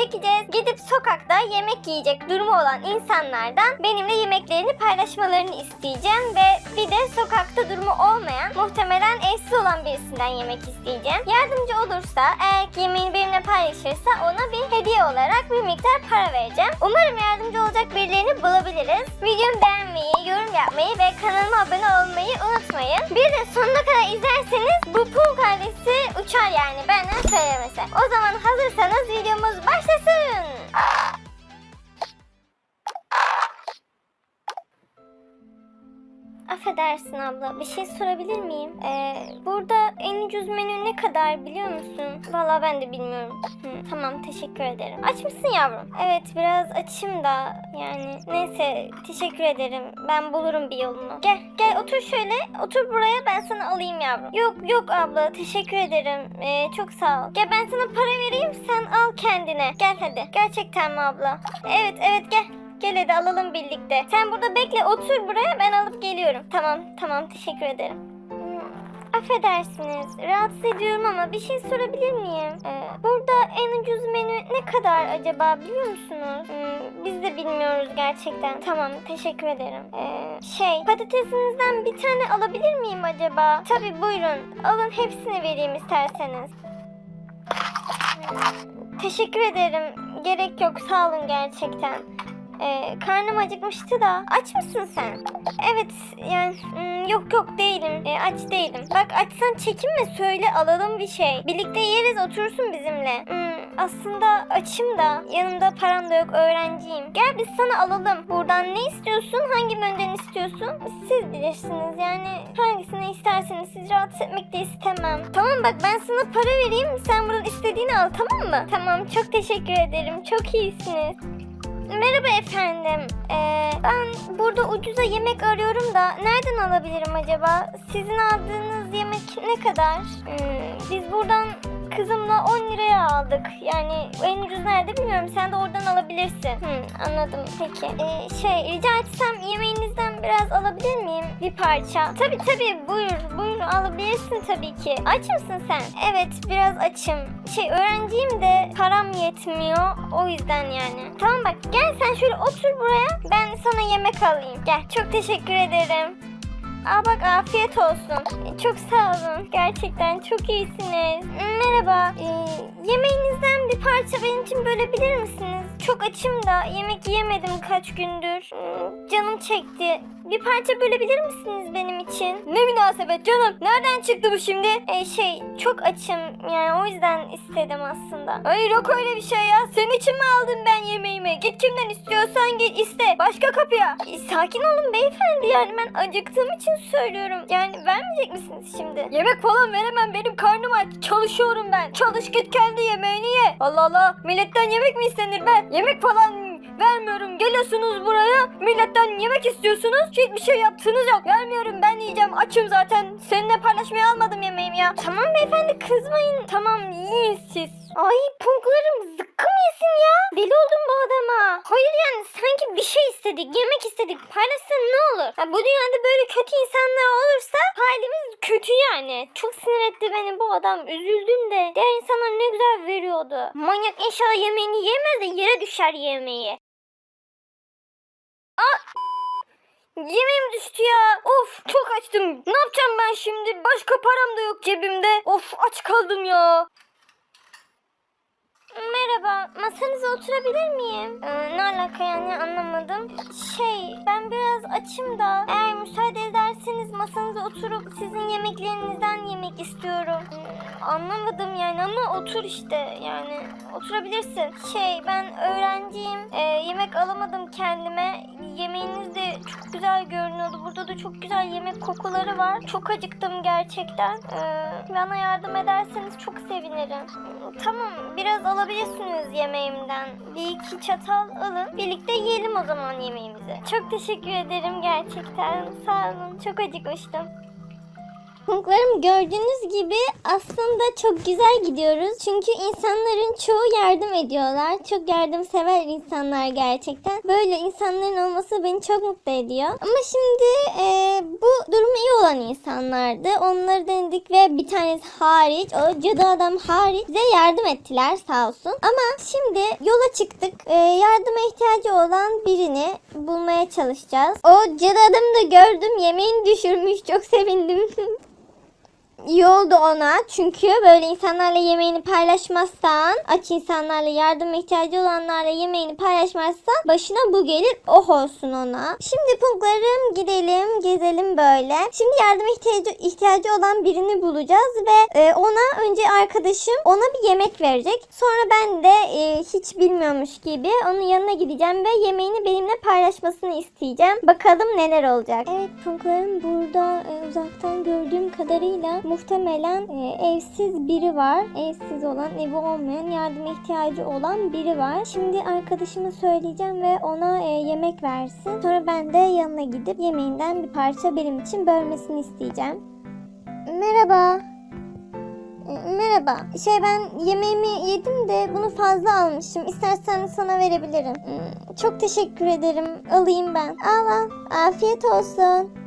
çekeceğiz. Gidip sokakta yemek yiyecek durumu olan insanlardan benimle yemeklerini paylaşmalarını isteyeceğim ve bir de sokakta durumu olmayan muhtemelen evsiz olan birisinden yemek isteyeceğim. Yardımcı olursa eğer yemeğini benimle paylaşırsa ona bir hediye olarak bir miktar para vereceğim. Umarım yardımcı olacak birilerini bulabiliriz. Videomu beğenmeyi, yorum yapmayı ve kanalıma abone olmayı unutmayın. Bir de sonuna kadar izlerseniz bu Punk ailesi uçar yani benden söylemesi. O zaman hazırsanız videomuz başlasın. Affedersin abla, bir şey sorabilir miyim? Ee, burada en ucuz menü ne kadar biliyor musun? Valla ben de bilmiyorum. Hı, tamam, teşekkür ederim. Aç mısın yavrum? Evet, biraz açım da yani. Neyse, teşekkür ederim. Ben bulurum bir yolunu. Gel, gel otur şöyle. Otur buraya, ben sana alayım yavrum. Yok, yok abla, teşekkür ederim. Ee, çok sağ ol. Gel ben sana para vereyim, sen al kendine. Gel hadi. Gerçekten mi abla? Evet, evet gel. Gel hadi alalım birlikte. Sen burada bekle otur buraya ben alıp geliyorum. Tamam tamam teşekkür ederim. Hmm, Affedersiniz rahatsız ediyorum ama bir şey sorabilir miyim? Ee, burada en ucuz menü ne kadar acaba biliyor musunuz? Hmm, biz de bilmiyoruz gerçekten. Tamam teşekkür ederim. Ee, şey patatesinizden bir tane alabilir miyim acaba? Tabii buyurun alın hepsini vereyim isterseniz. Teşekkür ederim. Gerek yok sağ olun gerçekten. Ee, karnım acıkmıştı da. Aç mısın sen? Evet yani hmm, yok yok değilim. Ee, aç değilim. Bak açsan çekinme söyle alalım bir şey. Birlikte yeriz otursun bizimle. Hmm, aslında açım da yanımda param da yok öğrenciyim. Gel biz sana alalım. Buradan ne istiyorsun? Hangi menüden istiyorsun? Siz bilirsiniz yani hangisini isterseniz siz rahatsız etmek de istemem. Tamam bak ben sana para vereyim sen buradan istediğini al tamam mı? Tamam çok teşekkür ederim. Çok iyisiniz. Merhaba efendim. Ee, ben burada ucuza yemek arıyorum da nereden alabilirim acaba? Sizin aldığınız yemek ne kadar? Hmm, biz buradan kızımla 10 liraya aldık. Yani en ucuz nerede bilmiyorum. Sen de oradan alabilirsin. Hmm, anladım. Peki. Ee, şey rica etsem yemeğinizden biraz alabilir miyim? Bir parça. Tabii tabii buyur. Buyur alabilirsin tabii ki. Aç mısın sen? Evet biraz açım. Şey öğrenciyim de param yetmiyor. O yüzden yani. Tamam bak gel sen şöyle otur buraya. Ben sana yemek alayım. Gel çok teşekkür ederim. Aa bak afiyet olsun. E, Çok sağ olun. Gerçekten çok iyisiniz. Merhaba. Ee, yemeğinizden bir parça benim için bölebilir misiniz? Çok açım da yemek yemedim kaç gündür. Hmm, Canım çekti. Bir parça bölebilir misiniz benim için? Ne münasebet canım. Nereden çıktı bu şimdi? Ee, şey çok açım yani o yüzden istedim aslında. Hayır yok öyle bir şey ya. Senin için mi aldım ben yemeğimi? Git kimden istiyorsan git iste. Başka kapıya. E, sakin olun beyefendi yani ben acıktığım için söylüyorum. Yani vermeyecek misiniz şimdi? Yemek falan veremem benim karnım aç. Çalışıyorum ben. Çalış git kendi yemeğini ye. Allah Allah. Milletten yemek mi istenir be? Yemek falan vermiyorum. Geliyorsunuz buraya. Milletten yemek istiyorsunuz. Hiçbir şey yaptığınız yok. Vermiyorum ben yiyeceğim. Açım zaten. Seninle paylaşmaya almadım yemeğimi ya. Tamam beyefendi kızmayın. Tamam yiyin siz. Ay punklarım zıkkım yesin ya. Deli oldum bu adama. Hayır yani sanki bir şey istedik. Yemek istedik. Paylaşsan ne olur? Ha, bu dünyada böyle kötü insanlar olursa halimiz kötü yani. Çok sinir etti beni bu adam. Üzüldüm de. Diğer insanlar ne güzel veriyordu. Manyak inşallah yemeğini yemez de yere düşer yemeği. Yemeğim düştü ya. Of çok açtım. Ne yapacağım ben şimdi? Başka param da yok cebimde. Of aç kaldım ya. Merhaba, masanıza oturabilir miyim? Ee, ne alaka yani anlamadım. Şey, ben biraz açım da eğer müsaade ederseniz masanıza oturup sizin yemeklerinizden yemek istiyorum. Hmm, anlamadım yani ama otur işte yani oturabilirsin. Şey, ben öğrenciyim. Ee, yemek alamadım kendime. Yemeğiniz de çok güzel görünüyordu. Burada da çok güzel yemek kokuları var. Çok acıktım gerçekten. Ee, bana yardım ederseniz çok sevinirim. Tamam, biraz alabilirsiniz yemeğimden. Bir iki çatal alın. Birlikte yiyelim o zaman yemeğimizi. Çok teşekkür ederim gerçekten. Sağ olun. Çok acıkmıştım. Punklarım gördüğünüz gibi aslında çok güzel gidiyoruz. Çünkü insanların çoğu yardım ediyorlar. Çok yardımsever insanlar gerçekten. Böyle insanların olması beni çok mutlu ediyor. Ama şimdi e, bu durumu iyi olan insanlardı. Onları denedik ve bir tanesi hariç, o cadı adam hariç bize yardım ettiler sağ olsun. Ama şimdi yola çıktık. Ee, yardıma ihtiyacı olan birini bulmaya çalışacağız. O cadı adamı da gördüm. Yemeğini düşürmüş. Çok sevindim. İyi oldu ona. Çünkü böyle insanlarla yemeğini paylaşmazsan, aç insanlarla yardıma ihtiyacı olanlarla yemeğini paylaşmazsan başına bu gelir. Oh olsun ona. Şimdi punklarım gidelim, gezelim böyle. Şimdi yardıma ihtiyacı, ihtiyacı olan birini bulacağız ve e, ona önce arkadaşım ona bir yemek verecek. Sonra ben de e, hiç bilmiyormuş gibi onun yanına gideceğim ve yemeğini benimle paylaşmasını isteyeceğim. Bakalım neler olacak. Evet punklarım burada e, uzaktan gördüğüm kadarıyla muhtemelen e, evsiz biri var. Evsiz olan, evi olmayan, yardıma ihtiyacı olan biri var. Şimdi arkadaşıma söyleyeceğim ve ona e, yemek versin. Sonra ben de yanına gidip yemeğinden bir parça benim için bölmesini isteyeceğim. Merhaba. E, Merhaba. Şey ben yemeğimi yedim de bunu fazla almışım. İstersen sana verebilirim. Hmm, Çok teşekkür ederim. Alayım ben. Al al. Afiyet olsun.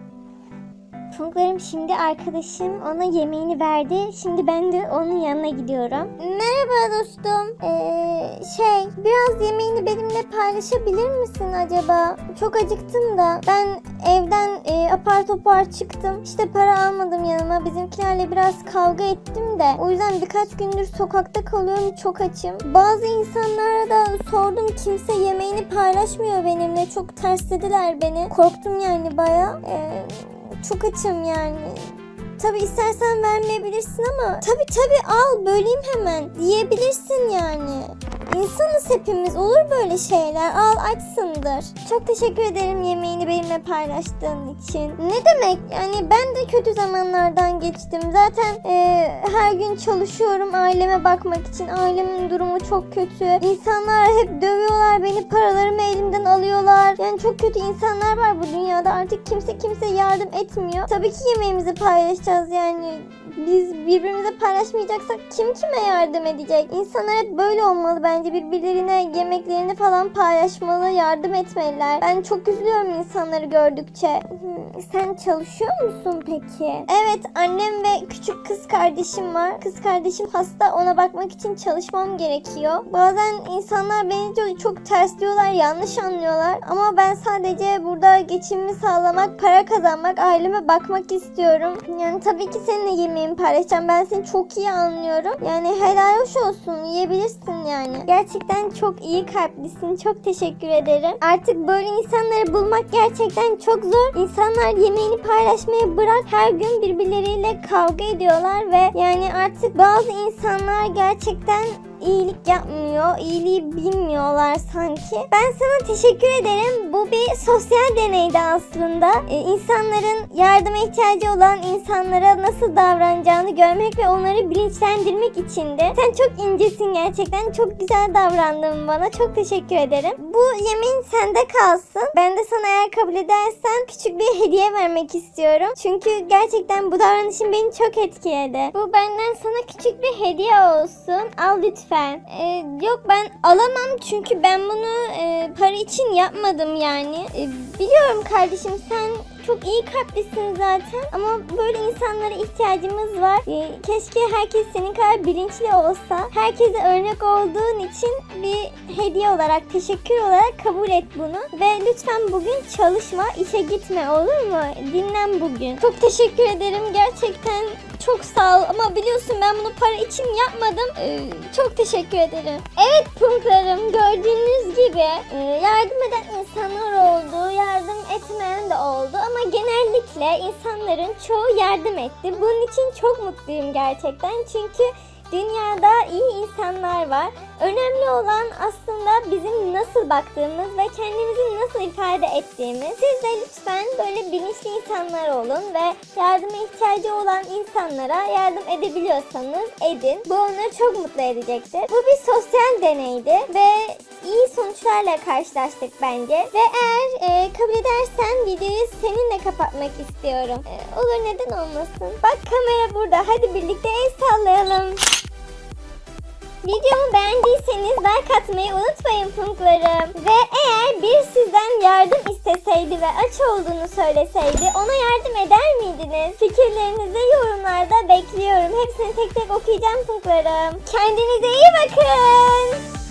Funklarım şimdi arkadaşım ona yemeğini verdi. Şimdi ben de onun yanına gidiyorum. Merhaba dostum. Ee, şey biraz yemeğini benimle paylaşabilir misin acaba? Çok acıktım da. Ben evden e, apar topar çıktım. İşte para almadım yanıma. Bizimkilerle biraz kavga ettim de. O yüzden birkaç gündür sokakta kalıyorum. Çok açım. Bazı insanlara da sordum. Kimse yemeğini paylaşmıyor benimle. Çok terslediler beni. Korktum yani baya. Ee, çok açım yani. Tabi istersen vermeyebilirsin ama tabi tabi al böleyim hemen diyebilirsin yani. İnsanız hepimiz olur böyle şeyler al açsındır. Çok teşekkür ederim yemeğini benimle paylaştığın için. Ne demek yani ben de kötü zamanlardan geçtim. Zaten e, her gün çalışıyorum aileme bakmak için. Ailemin durumu çok kötü. İnsanlar hep dövüyorlar beni paralarımı elimden alıyorlar. Yani çok kötü insanlar var bu dünyada artık kimse kimse yardım etmiyor. Tabii ki yemeğimizi paylaşacağız yani. Biz birbirimize paylaşmayacaksak kim kime yardım edecek? İnsanlar hep böyle olmalı bence. Birbirlerine yemeklerini falan paylaşmalı, yardım etmeliler. Ben çok üzülüyorum insanları gördükçe. Hmm, Sen çalışıyor musun peki? Evet, annem ve küçük kız kardeşim var. Kız kardeşim hasta, ona bakmak için çalışmam gerekiyor. Bazen insanlar beni çok, çok tersliyorlar, yanlış anlıyorlar. Ama ben sadece burada geçimimi sağlamak, para kazanmak, aileme bakmak istiyorum. Yani tabii ki seninle yemeğimi paylaşacağım. Ben seni çok iyi anlıyorum. Yani helal hoş olsun. Yiyebilirsin yani. Gerçekten çok iyi kalplisin. Çok teşekkür ederim. Artık böyle insanları bulmak gerçekten çok zor. İnsanlar yemeğini paylaşmayı bırak. Her gün birbirleriyle kavga ediyorlar ve yani artık bazı insanlar gerçekten iyilik yapmıyor, iyiliği bilmiyorlar sanki. Ben sana teşekkür ederim. Bu bir sosyal deneydi aslında. Ee, insanların yardıma ihtiyacı olan insanlara nasıl davranacağını görmek ve onları bilinçlendirmek içindi. Sen çok incesin gerçekten. Çok güzel davrandın bana. Çok teşekkür ederim. Bu yemeğin sende kalsın. Ben de sana eğer kabul edersen küçük bir hediye vermek istiyorum. Çünkü gerçekten bu davranışın beni çok etkiledi. Bu benden sana küçük bir hediye olsun. Al lütfen. Ee, yok ben alamam çünkü ben bunu e, para için yapmadım yani. E, biliyorum kardeşim sen çok iyi kalplisin zaten ama böyle insanlara ihtiyacımız var. Ee, keşke herkes senin kadar bilinçli olsa. Herkese örnek olduğun için bir hediye olarak, teşekkür olarak kabul et bunu. Ve lütfen bugün çalışma, işe gitme olur mu? Dinlen bugün. Çok teşekkür ederim gerçekten. Çok sağ ol ama biliyorsun ben bunu para için yapmadım. Ee, çok teşekkür ederim. Evet punklarım gördüğünüz gibi e, yardım eden insanlar oldu, yardım etmeyen de oldu ama genellikle insanların çoğu yardım etti. Bunun için çok mutluyum gerçekten çünkü dünyada iyi insanlar var. Önemli olan aslında bizim nasıl baktığımız ve kendimizi nasıl ifade ettiğimiz. Siz de lütfen böyle bilinçli insanlar olun ve yardıma ihtiyacı olan insanlara yardım edebiliyorsanız edin. Bu onları çok mutlu edecektir. Bu bir sosyal deneydi ve iyi sonuçlarla karşılaştık bence. Ve eğer e, kabul edersen videoyu seninle kapatmak istiyorum. E, olur neden olmasın. Bak kamera burada. Hadi birlikte el sallayalım. Videomu beğendiyseniz like atmayı unutmayın punklarım. Ve eğer bir sizden yardım isteseydi ve aç olduğunu söyleseydi ona yardım eder miydiniz? Fikirlerinizi yorumlarda bekliyorum. Hepsini tek tek okuyacağım punklarım. Kendinize iyi bakın.